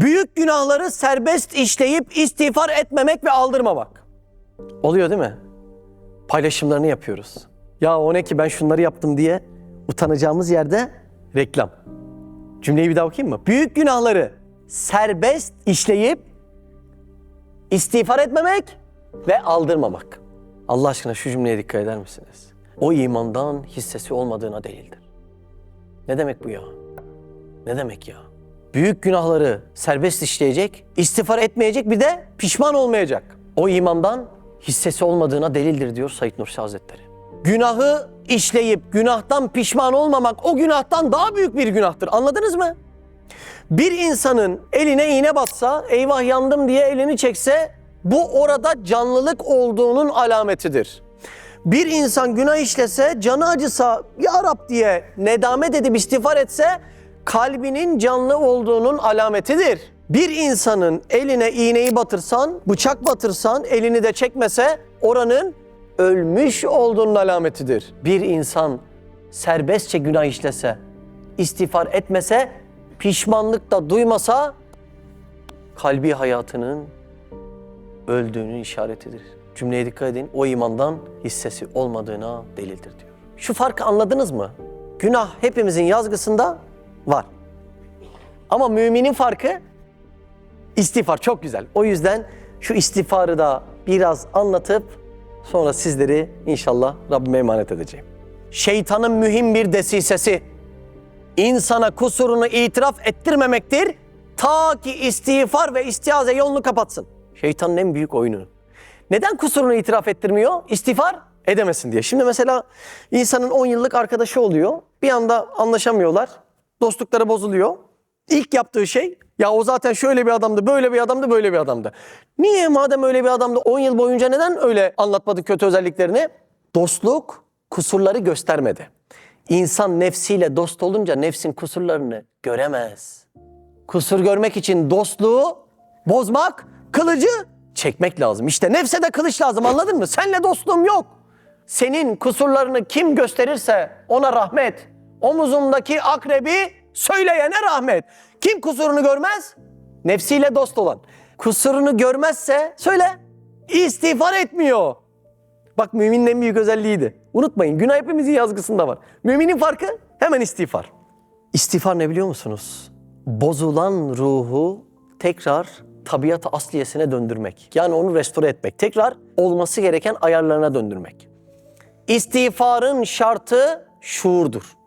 Büyük günahları serbest işleyip istiğfar etmemek ve aldırmamak. Oluyor değil mi? Paylaşımlarını yapıyoruz. Ya o ne ki ben şunları yaptım diye utanacağımız yerde reklam. Cümleyi bir daha okuyayım mı? Büyük günahları serbest işleyip istiğfar etmemek ve aldırmamak. Allah aşkına şu cümleye dikkat eder misiniz? O imandan hissesi olmadığına delildir. Ne demek bu ya? Ne demek ya? Büyük günahları serbest işleyecek, istiğfar etmeyecek bir de pişman olmayacak. O imandan hissesi olmadığına delildir diyor Said Nursi Hazretleri. Günahı işleyip günahtan pişman olmamak o günahtan daha büyük bir günahtır. Anladınız mı? Bir insanın eline iğne batsa, eyvah yandım diye elini çekse bu orada canlılık olduğunun alametidir. Bir insan günah işlese, canı acısa, Ya Rab diye nedamet edip istiğfar etse kalbinin canlı olduğunun alametidir. Bir insanın eline iğneyi batırsan, bıçak batırsan, elini de çekmese oranın ölmüş olduğunun alametidir. Bir insan serbestçe günah işlese, istiğfar etmese, pişmanlık da duymasa kalbi hayatının öldüğünün işaretidir. Cümleye dikkat edin. O imandan hissesi olmadığına delildir diyor. Şu farkı anladınız mı? Günah hepimizin yazgısında var. Ama müminin farkı istiğfar çok güzel. O yüzden şu istiğfarı da biraz anlatıp sonra sizleri inşallah Rabbime emanet edeceğim. Şeytanın mühim bir desisesi insana kusurunu itiraf ettirmemektir. Ta ki istiğfar ve istiaze yolunu kapatsın. Şeytanın en büyük oyunu. Neden kusurunu itiraf ettirmiyor? İstiğfar edemesin diye. Şimdi mesela insanın 10 yıllık arkadaşı oluyor. Bir anda anlaşamıyorlar. Dostlukları bozuluyor. İlk yaptığı şey ya o zaten şöyle bir adamdı, böyle bir adamdı, böyle bir adamdı. Niye madem öyle bir adamdı 10 yıl boyunca neden öyle anlatmadı kötü özelliklerini? Dostluk kusurları göstermedi. İnsan nefsiyle dost olunca nefsin kusurlarını göremez. Kusur görmek için dostluğu bozmak, kılıcı çekmek lazım. İşte nefse de kılıç lazım anladın mı? Senle dostluğum yok. Senin kusurlarını kim gösterirse ona rahmet. Omuzundaki akrebi söyleyene rahmet. Kim kusurunu görmez? Nefsiyle dost olan. Kusurunu görmezse söyle. İstiğfar etmiyor. Bak müminin en büyük özelliğiydi. Unutmayın günah hepimizin yazgısında var. Müminin farkı hemen istiğfar. İstiğfar ne biliyor musunuz? Bozulan ruhu tekrar tabiat asliyesine döndürmek. Yani onu restore etmek. Tekrar olması gereken ayarlarına döndürmek. İstiğfarın şartı şuurdur.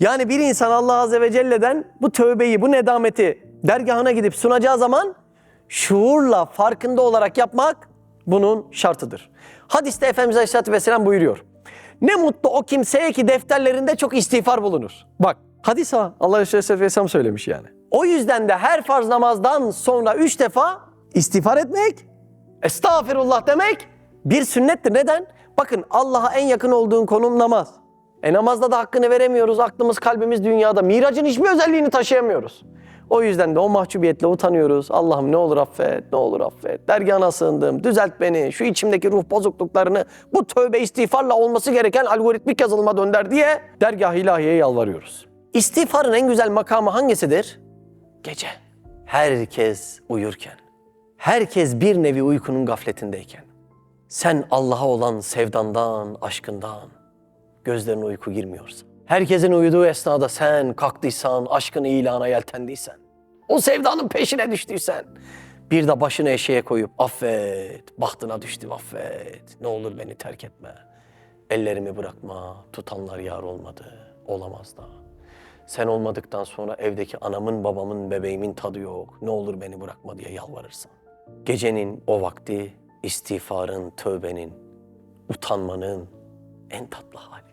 Yani bir insan Allah Azze ve Celle'den bu tövbeyi, bu nedameti dergahına gidip sunacağı zaman şuurla farkında olarak yapmak bunun şartıdır. Hadiste Efendimiz Aleyhisselatü Vesselam buyuruyor. Ne mutlu o kimseye ki defterlerinde çok istiğfar bulunur. Bak hadis ha Allah Aleyhisselatü Vesselam söylemiş yani. O yüzden de her farz namazdan sonra üç defa istiğfar etmek, estağfirullah demek bir sünnettir. Neden? Bakın Allah'a en yakın olduğun konum namaz. E namazda da hakkını veremiyoruz. Aklımız, kalbimiz dünyada. Miracın hiçbir özelliğini taşıyamıyoruz. O yüzden de o mahcubiyetle utanıyoruz. Allah'ım ne olur affet, ne olur affet. Dergahına sığındım, düzelt beni. Şu içimdeki ruh bozukluklarını bu tövbe istiğfarla olması gereken algoritmik yazılıma dönder diye dergah ilahiye yalvarıyoruz. İstiğfarın en güzel makamı hangisidir? Gece. Herkes uyurken. Herkes bir nevi uykunun gafletindeyken. Sen Allah'a olan sevdandan, aşkından, gözlerine uyku girmiyorsa. Herkesin uyuduğu esnada sen kalktıysan, aşkını ilana yeltendiysen, o sevdanın peşine düştüysen, bir de başını eşeğe koyup affet, bahtına düştüm affet, ne olur beni terk etme. Ellerimi bırakma, tutanlar yar olmadı, olamaz da. Sen olmadıktan sonra evdeki anamın, babamın, bebeğimin tadı yok, ne olur beni bırakma diye yalvarırsın. Gecenin o vakti istiğfarın, tövbenin, utanmanın en tatlı hali.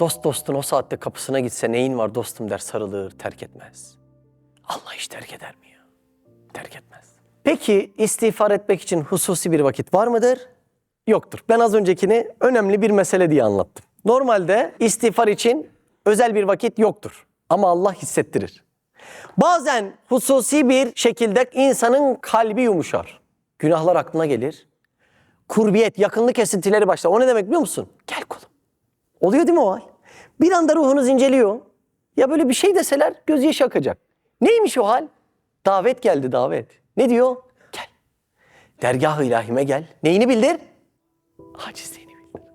Dost dostun o saatte kapısına gitse neyin var dostum der sarılır terk etmez. Allah hiç terk eder mi ya? Terk etmez. Peki istiğfar etmek için hususi bir vakit var mıdır? Yoktur. Ben az öncekini önemli bir mesele diye anlattım. Normalde istiğfar için özel bir vakit yoktur. Ama Allah hissettirir. Bazen hususi bir şekilde insanın kalbi yumuşar. Günahlar aklına gelir. Kurbiyet, yakınlık esintileri başlar. O ne demek biliyor musun? Gel kulum. Oluyor değil mi o hal? Bir anda ruhunuz inceliyor. Ya böyle bir şey deseler göz yaşı akacak. Neymiş o hal? Davet geldi davet. Ne diyor? Gel. Dergah-ı ilahime gel. Neyini bildir? Acizliğini bildir.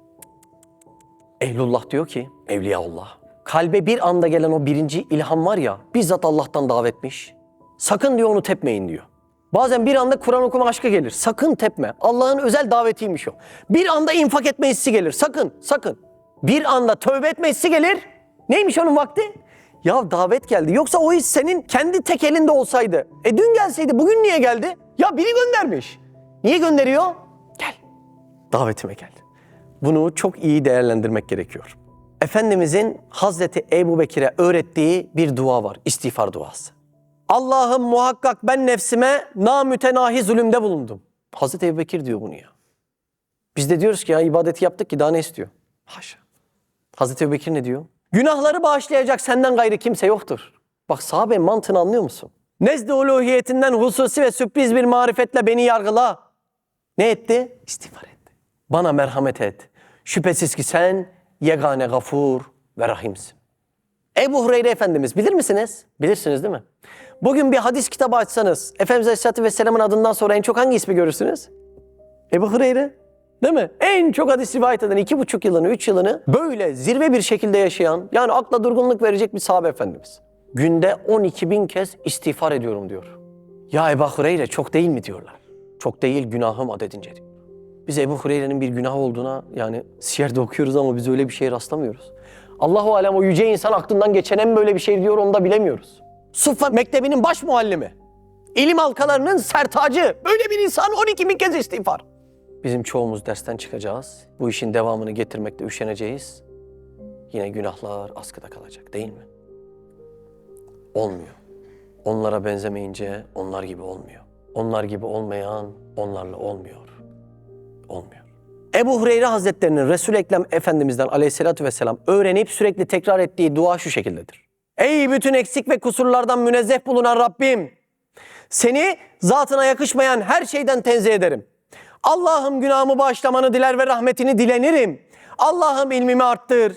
Ehlullah diyor ki, Evliyaullah. Kalbe bir anda gelen o birinci ilham var ya, bizzat Allah'tan davetmiş. Sakın diyor onu tepmeyin diyor. Bazen bir anda Kur'an okuma aşkı gelir. Sakın tepme. Allah'ın özel davetiymiş o. Bir anda infak etme hissi gelir. Sakın, sakın. Bir anda tövbe etme hissi gelir. Neymiş onun vakti? Ya davet geldi. Yoksa o his senin kendi tek elinde olsaydı. E dün gelseydi bugün niye geldi? Ya biri göndermiş. Niye gönderiyor? Gel. Davetime gel. Bunu çok iyi değerlendirmek gerekiyor. Efendimizin Hazreti Ebu Bekir'e öğrettiği bir dua var. İstiğfar duası. Allah'ım muhakkak ben nefsime namütenahi zulümde bulundum. Hazreti Ebu Bekir diyor bunu ya. Biz de diyoruz ki ya ibadeti yaptık ki daha ne istiyor? Haşa. Hazreti Ebu Bekir ne diyor? Günahları bağışlayacak senden gayrı kimse yoktur. Bak sahabenin mantığını anlıyor musun? Nezd-i uluhiyetinden hususi ve sürpriz bir marifetle beni yargıla. Ne etti? İstiğfar etti. Bana merhamet et. Şüphesiz ki sen yegane gafur ve rahimsin. Ebu Hureyre Efendimiz bilir misiniz? Bilirsiniz değil mi? Bugün bir hadis kitabı açsanız Efendimiz Aleyhisselatü Vesselam'ın adından sonra en çok hangi ismi görürsünüz? Ebu Hureyre. Değil mi? En çok hadis rivayet eden iki buçuk yılını, üç yılını böyle zirve bir şekilde yaşayan, yani akla durgunluk verecek bir sahabe efendimiz. Günde 12 bin kez istiğfar ediyorum diyor. Ya Ebu Hureyre çok değil mi diyorlar. Çok değil günahım adedince diyor. Biz Ebu Hureyre'nin bir günah olduğuna yani siyerde okuyoruz ama biz öyle bir şeye rastlamıyoruz. Allahu alem o yüce insan aklından geçen en böyle bir şey diyor onu da bilemiyoruz. Suffa Mektebi'nin baş muallimi. İlim halkalarının sertacı. Böyle bir insan 12 bin kez istiğfar. Bizim çoğumuz dersten çıkacağız. Bu işin devamını getirmekte üşeneceğiz. Yine günahlar askıda kalacak değil mi? Olmuyor. Onlara benzemeyince onlar gibi olmuyor. Onlar gibi olmayan onlarla olmuyor. Olmuyor. Ebu Hureyre Hazretlerinin Resul-i Ekrem Efendimiz'den aleyhissalatü vesselam öğrenip sürekli tekrar ettiği dua şu şekildedir. Ey bütün eksik ve kusurlardan münezzeh bulunan Rabbim! Seni zatına yakışmayan her şeyden tenzih ederim. Allah'ım günahımı bağışlamanı diler ve rahmetini dilenirim. Allah'ım ilmimi arttır.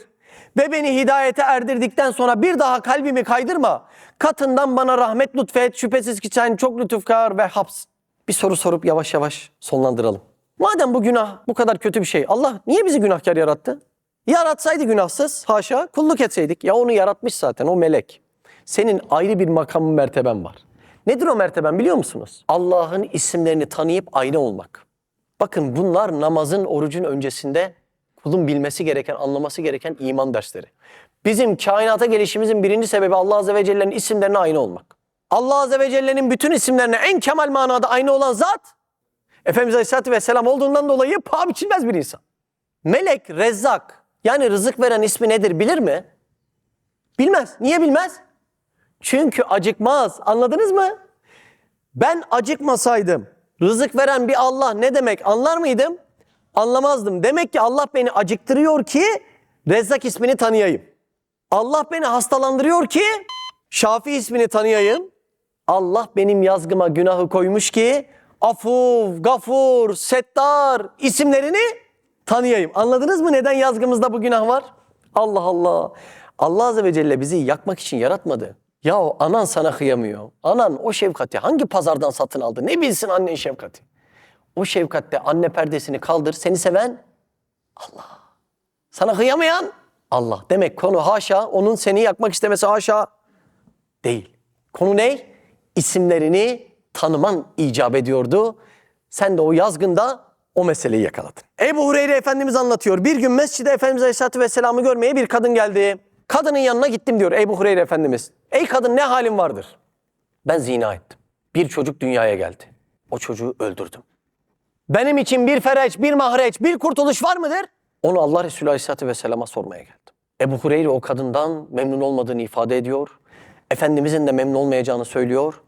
Ve beni hidayete erdirdikten sonra bir daha kalbimi kaydırma. Katından bana rahmet lütfet. Şüphesiz ki sen çok lütufkar ve haps. Bir soru sorup yavaş yavaş sonlandıralım. Madem bu günah bu kadar kötü bir şey, Allah niye bizi günahkar yarattı? Yaratsaydı günahsız, haşa, kulluk etseydik. Ya onu yaratmış zaten, o melek. Senin ayrı bir makamın merteben var. Nedir o merteben biliyor musunuz? Allah'ın isimlerini tanıyıp ayna olmak. Bakın bunlar namazın, orucun öncesinde kulun bilmesi gereken, anlaması gereken iman dersleri. Bizim kainata gelişimizin birinci sebebi Allah Azze ve Celle'nin isimlerine aynı olmak. Allah Azze ve Celle'nin bütün isimlerine en kemal manada aynı olan zat, Efendimiz Aleyhisselatü Vesselam olduğundan dolayı paha biçilmez bir insan. Melek, Rezzak yani rızık veren ismi nedir bilir mi? Bilmez. Niye bilmez? Çünkü acıkmaz. Anladınız mı? Ben acıkmasaydım rızık veren bir Allah ne demek anlar mıydım? Anlamazdım. Demek ki Allah beni acıktırıyor ki Rezzak ismini tanıyayım. Allah beni hastalandırıyor ki Şafi ismini tanıyayım. Allah benim yazgıma günahı koymuş ki Afuf, Gafur, Settar isimlerini tanıyayım. Anladınız mı neden yazgımızda bu günah var? Allah Allah. Allah Azze ve Celle bizi yakmak için yaratmadı. Ya anan sana kıyamıyor. Anan o şefkati hangi pazardan satın aldı? Ne bilsin annen şefkati? O şefkatte anne perdesini kaldır. Seni seven Allah. Sana kıyamayan Allah. Demek konu haşa onun seni yakmak istemesi haşa değil. Konu ne? İsimlerini tanıman icap ediyordu. Sen de o yazgında o meseleyi yakaladın. Ebu Hureyre Efendimiz anlatıyor. Bir gün mescide Efendimiz Aleyhisselatü Vesselam'ı görmeye bir kadın geldi. Kadının yanına gittim diyor Ebu Hureyre Efendimiz. Ey kadın ne halin vardır? Ben zina ettim. Bir çocuk dünyaya geldi. O çocuğu öldürdüm. Benim için bir fereç, bir mahreç, bir kurtuluş var mıdır? Onu Allah Resulü Aleyhisselatü Vesselam'a sormaya geldim. Ebu Hureyre o kadından memnun olmadığını ifade ediyor. Efendimizin de memnun olmayacağını söylüyor.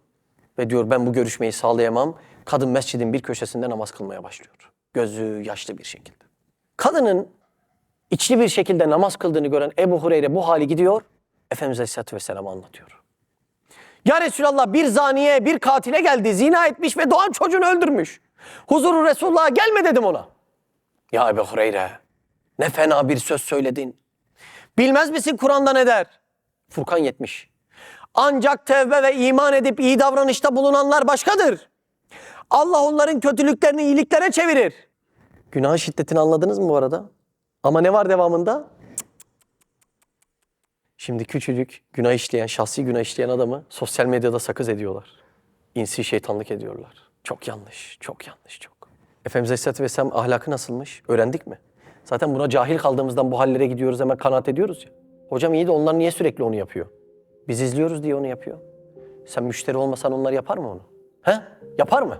Ve diyor ben bu görüşmeyi sağlayamam. Kadın mescidin bir köşesinde namaz kılmaya başlıyor. Gözü yaşlı bir şekilde. Kadının içli bir şekilde namaz kıldığını gören Ebu Hureyre bu hali gidiyor. Efendimiz Aleyhisselatü Vesselam'a anlatıyor. Ya Resulallah bir zaniye, bir katile geldi, zina etmiş ve doğan çocuğunu öldürmüş. Huzuru Resulullah'a gelme dedim ona. Ya Ebu Hureyre ne fena bir söz söyledin. Bilmez misin Kur'an'da ne der? Furkan 70. Ancak tevbe ve iman edip iyi davranışta bulunanlar başkadır. Allah onların kötülüklerini iyiliklere çevirir. Günahın şiddetini anladınız mı bu arada? Ama ne var devamında? Şimdi küçücük günah işleyen, şahsi günah işleyen adamı sosyal medyada sakız ediyorlar. İnsi şeytanlık ediyorlar. Çok yanlış, çok yanlış, çok. Efendimiz Aleyhisselatü Vesselam ahlakı nasılmış? Öğrendik mi? Zaten buna cahil kaldığımızdan bu hallere gidiyoruz hemen kanaat ediyoruz ya. Hocam iyi de onlar niye sürekli onu yapıyor? Biz izliyoruz diye onu yapıyor. Sen müşteri olmasan onlar yapar mı onu? He? Yapar mı?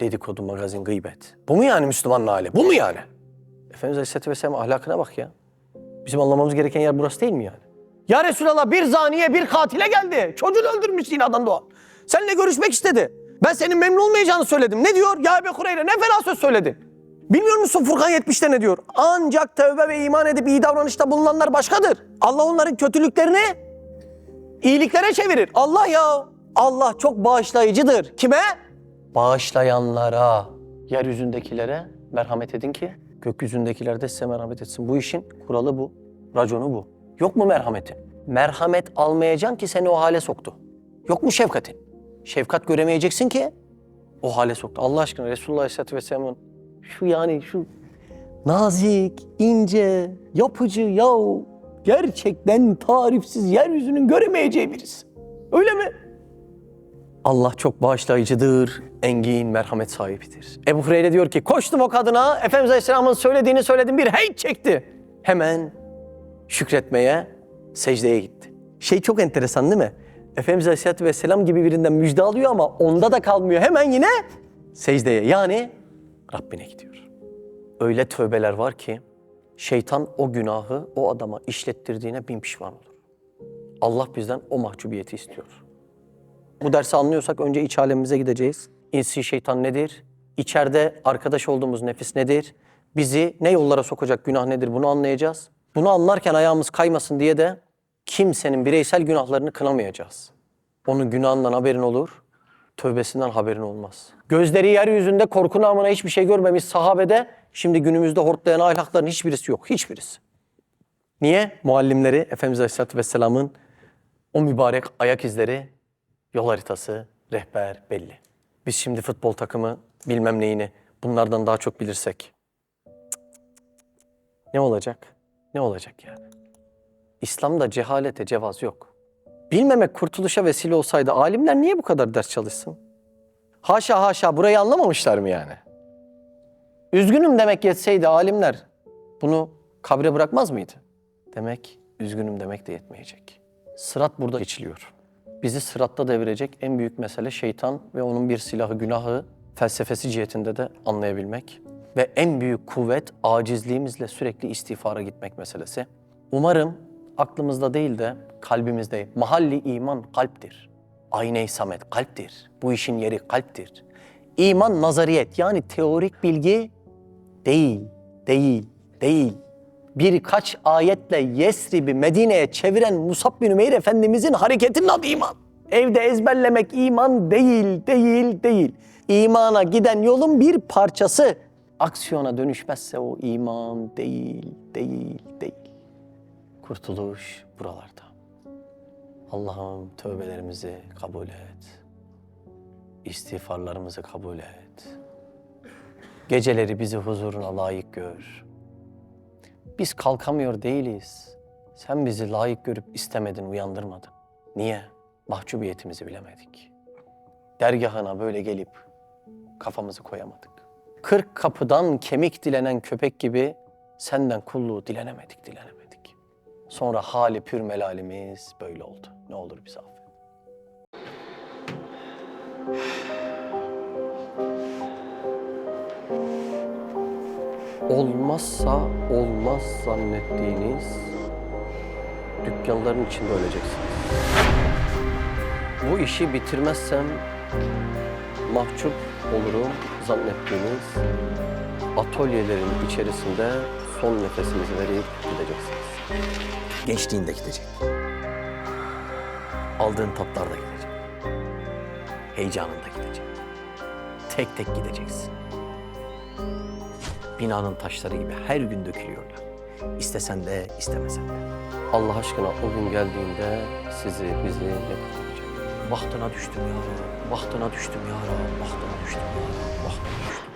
Dedikodu, magazin, gıybet. Bu mu yani Müslümanın hali? Bu mu yani? Efendimiz Aleyhisselatü Vesselam ahlakına bak ya. Bizim anlamamız gereken yer burası değil mi yani? Ya Resulallah bir zaniye bir katile geldi. Çocuğunu öldürmüş zinadan doğan. Seninle görüşmek istedi. Ben senin memnun olmayacağını söyledim. Ne diyor? Ya Ebu Hureyre ne fena söz söyledin. Bilmiyor musun Furkan 70'te ne diyor? Ancak tövbe ve iman edip iyi davranışta bulunanlar başkadır. Allah onların kötülüklerini iyiliklere çevirir. Allah ya. Allah çok bağışlayıcıdır. Kime? Bağışlayanlara. Yeryüzündekilere merhamet edin ki gökyüzündekiler de size merhamet etsin. Bu işin kuralı bu. Raconu bu. Yok mu merhametin? Merhamet almayacaksın ki seni o hale soktu. Yok mu şefkatin? Şefkat göremeyeceksin ki o hale soktu. Allah aşkına Resulullah Aleyhisselatü Vesselam'ın şu yani şu nazik, ince, yapıcı yahu gerçekten tarifsiz yeryüzünün göremeyeceği birisi. Öyle mi? Allah çok bağışlayıcıdır, engin, merhamet sahibidir. Ebu Hureyre diyor ki koştum o kadına, Efendimiz Aleyhisselam'ın söylediğini söyledim bir heyt çekti. Hemen şükretmeye, secdeye gitti. Şey çok enteresan değil mi? Efendimiz Aleyhisselatü Vesselam gibi birinden müjde alıyor ama onda da kalmıyor. Hemen yine secdeye yani Rabbine gidiyor. Öyle tövbeler var ki şeytan o günahı o adama işlettirdiğine bin pişman olur. Allah bizden o mahcubiyeti istiyor. Bu dersi anlıyorsak önce iç alemimize gideceğiz. İnsi şeytan nedir? İçeride arkadaş olduğumuz nefis nedir? Bizi ne yollara sokacak günah nedir bunu anlayacağız. Bunu anlarken ayağımız kaymasın diye de kimsenin bireysel günahlarını kınamayacağız. Onun günahından haberin olur, tövbesinden haberin olmaz. Gözleri yeryüzünde korku namına hiçbir şey görmemiş sahabede şimdi günümüzde hortlayan ahlakların hiçbirisi yok, hiçbirisi. Niye? Muallimleri Efendimiz Aleyhisselatü Vesselam'ın o mübarek ayak izleri, yol haritası, rehber belli. Biz şimdi futbol takımı bilmem neyini bunlardan daha çok bilirsek ne olacak? Ne olacak yani? İslam'da cehalete cevaz yok. Bilmemek kurtuluşa vesile olsaydı alimler niye bu kadar ders çalışsın? Haşa haşa burayı anlamamışlar mı yani? Üzgünüm demek yetseydi alimler bunu kabre bırakmaz mıydı? Demek üzgünüm demek de yetmeyecek. Sırat burada geçiliyor. Bizi sıratta devirecek en büyük mesele şeytan ve onun bir silahı günahı felsefesi cihetinde de anlayabilmek. Ve en büyük kuvvet acizliğimizle sürekli istiğfara gitmek meselesi. Umarım aklımızda değil de kalbimizde mahalli iman kalptir. Ayne-i samet kalptir. Bu işin yeri kalptir. İman nazariyet yani teorik bilgi değil, değil, değil. Birkaç ayetle Yesrib'i Medine'ye çeviren Musab bin Ümeyr Efendimizin hareketinin adı iman. Evde ezberlemek iman değil, değil, değil. İmana giden yolun bir parçası. Aksiyona dönüşmezse o iman değil, değil, değil. Kurtuluş buralarda. Allah'ım tövbelerimizi kabul et. İstiğfarlarımızı kabul et. Geceleri bizi huzuruna layık gör. Biz kalkamıyor değiliz. Sen bizi layık görüp istemedin, uyandırmadın. Niye? Mahcubiyetimizi bilemedik. Dergahına böyle gelip kafamızı koyamadık. Kırk kapıdan kemik dilenen köpek gibi senden kulluğu dilenemedik, dilenemedik. Sonra hali pür melalimiz böyle oldu. Ne olur bizi affet. Olmazsa olmaz zannettiğiniz dükkanların içinde öleceksiniz. Bu işi bitirmezsem mahcup olurum zannettiğiniz atölyelerin içerisinde son nefesinizi verip gideceksiniz. Gençliğinde gidecek. Aldığın tatlar da gidecek. Heyecanın da gidecek. Tek tek gideceksin. Binanın taşları gibi her gün dökülüyorlar. İstesen de istemesen de. Allah aşkına o gün geldiğinde sizi bizi ne kurtaracak? Bahtına düştüm ya Rab. Bahtına düştüm ya Rab. Bahtına düştüm ya Rab. Bahtına düştüm